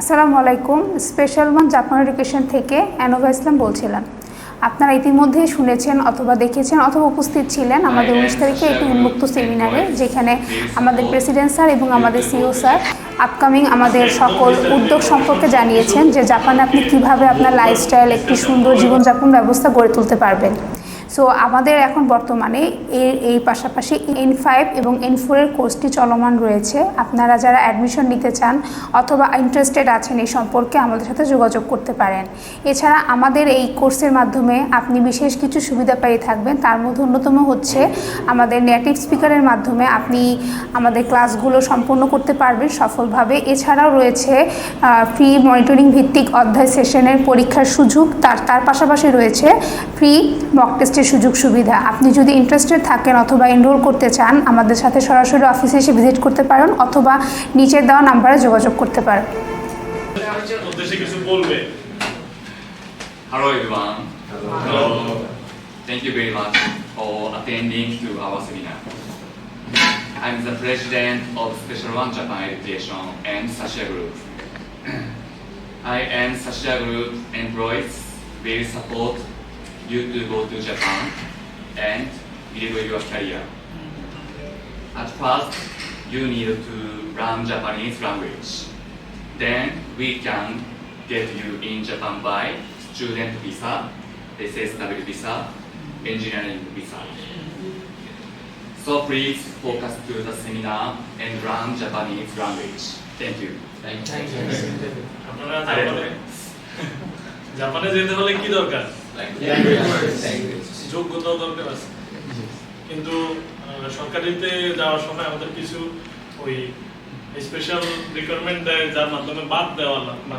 আসসালামু আলাইকুম। Special one Japan education থেকে অ্যানোভা ইসলাম বলছিলাম। আপনারা ইতিমধ্যেই শুনেছেন অথবা দেখেছেন অথবা উপস্থিত ছিলেন আমাদের উনিশ তারিখে একটি উন্মুক্ত সেমিনারে যেখানে আমাদের প্রেসিডেন্ট স্যার এবং আমাদের সিও স্যার আপকামিং আমাদের সকল উদ্যোগ সম্পর্কে জানিয়েছেন যে জাপানে আপনি কীভাবে আপনার লাইফস্টাইল একটি সুন্দর জীবনযাপন ব্যবস্থা গড়ে তুলতে পারবেন। সো আমাদের এখন বর্তমানে এর এই পাশাপাশি এন ফাইভ এবং এন ফোরের কোর্সটি চলমান রয়েছে। আপনারা যারা অ্যাডমিশন নিতে চান অথবা ইন্টারেস্টেড আছেন এই সম্পর্কে আমাদের সাথে যোগাযোগ করতে পারেন। এছাড়া আমাদের এই কোর্সের মাধ্যমে আপনি বিশেষ কিছু সুবিধা পেয়ে থাকবেন। তার মধ্যে অন্যতম হচ্ছে আমাদের নেটিভ স্পিকারের মাধ্যমে আপনি আমাদের ক্লাসগুলো সম্পূর্ণ করতে পারবেন সফলভাবে। এছাড়াও রয়েছে ফ্রি মনিটরিং ভিত্তিক অধ্যায় সেশনের পরীক্ষার সুযোগ। তার তার পাশাপাশি রয়েছে ফ্রি মক টেস্টের সুযোগ সুবিধা আপনি যদি ইন্টারেস্টেড থাকেন অথবা এনরোল করতে চান আমাদের সাথে সরাসরি অফিসে এসে ভিজিট করতে পারেন অথবা নিচের দেওয়া নাম্বারে যোগাযোগ করতে পারেন কিছু বলবে Hello everyone. Hello. Thank you very much for attending to our seminar. I'm the president of Special One Japan Education and Sasha Group. I and Sasha Group employees will support you to go to Japan and build your career. At first, you need to learn Japanese language. Then we can get you in Japan by student visa, SSW visa, engineering visa. So please focus to the seminar and learn Japanese language. Thank you. আপনারা জাপানে জাপানে যেতে হলে কি দরকার যোগ্যতা দরকার আছে। কিন্তু সরকারিতে যাওয়ার সময় আমাদের কিছু ওই স্পেশাল রিকোয়ারমেন্ট দেয়, যার মাধ্যমে বাদ দেওয়া মানে